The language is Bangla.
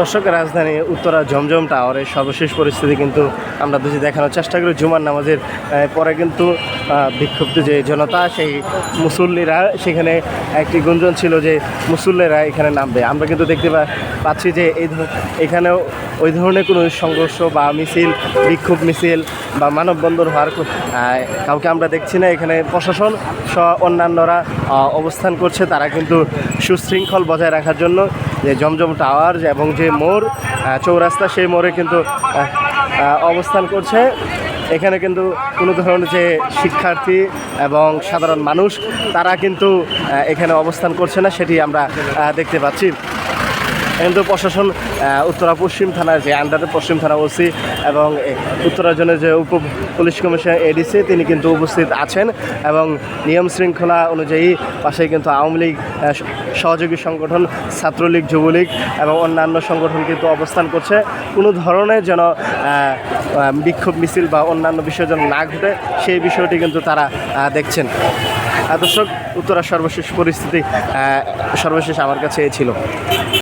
দর্শক, রাজধানী উত্তরা জমজম টাওয়ারের সর্বশেষ পরিস্থিতি কিন্তু আমরা দুজি দেখানোর চেষ্টা করি। জুমার নামাজের পরে কিন্তু বিক্ষুব্ধ যে জনতা, সেই মুসল্লিরা, সেখানে একটি গুঞ্জন ছিল যে মুসল্লিরা এখানে নামবে। আমরা কিন্তু দেখতে পাচ্ছি যে এই এখানেও ওই ধরনের কোনো সংঘর্ষ বা মিছিল, বিক্ষোভ মিছিল বা মানববন্ধন হওয়ার কাউকে আমরা দেখছি না। এখানে প্রশাসন সহ অন্যান্যরা অবস্থান করছে। তারা কিন্তু সুশৃঙ্খল বজায় রাখার জন্য যে জমজম টাওয়ার এবং যে মোড় চৌরাস্তা, সেই মোড়ে কিন্তু অবস্থান করছে। এখানে কিন্তু কোনো ধরনের যে শিক্ষার্থী এবং সাধারণ মানুষ, তারা কিন্তু এখানে অবস্থান করছে না, সেটি আমরা দেখতে পাচ্ছি। কিন্তু প্রশাসন উত্তরা পশ্চিম থানার যে আন্ডারে পশ্চিম থানা ওসি এবং উত্তরা যে উপ পুলিশ কমিশনার এডিসি তিনি কিন্তু উপস্থিত আছেন এবং নিয়ম শৃঙ্খলা অনুযায়ী পাশে কিন্তু আওয়ামী লীগ সহযোগী সংগঠন, ছাত্রলীগ, যুবলীগ এবং অন্যান্য সংগঠন কিন্তু অবস্থান করছে। কোনো ধরনের যেন বিক্ষোভ মিছিল বা অন্যান্য বিষয় যেন না ঘটে, সেই বিষয়টি কিন্তু তারা দেখছেন। দর্শক, উত্তরার সর্বশেষ পরিস্থিতি সর্বশেষ আমার কাছে এ ছিল।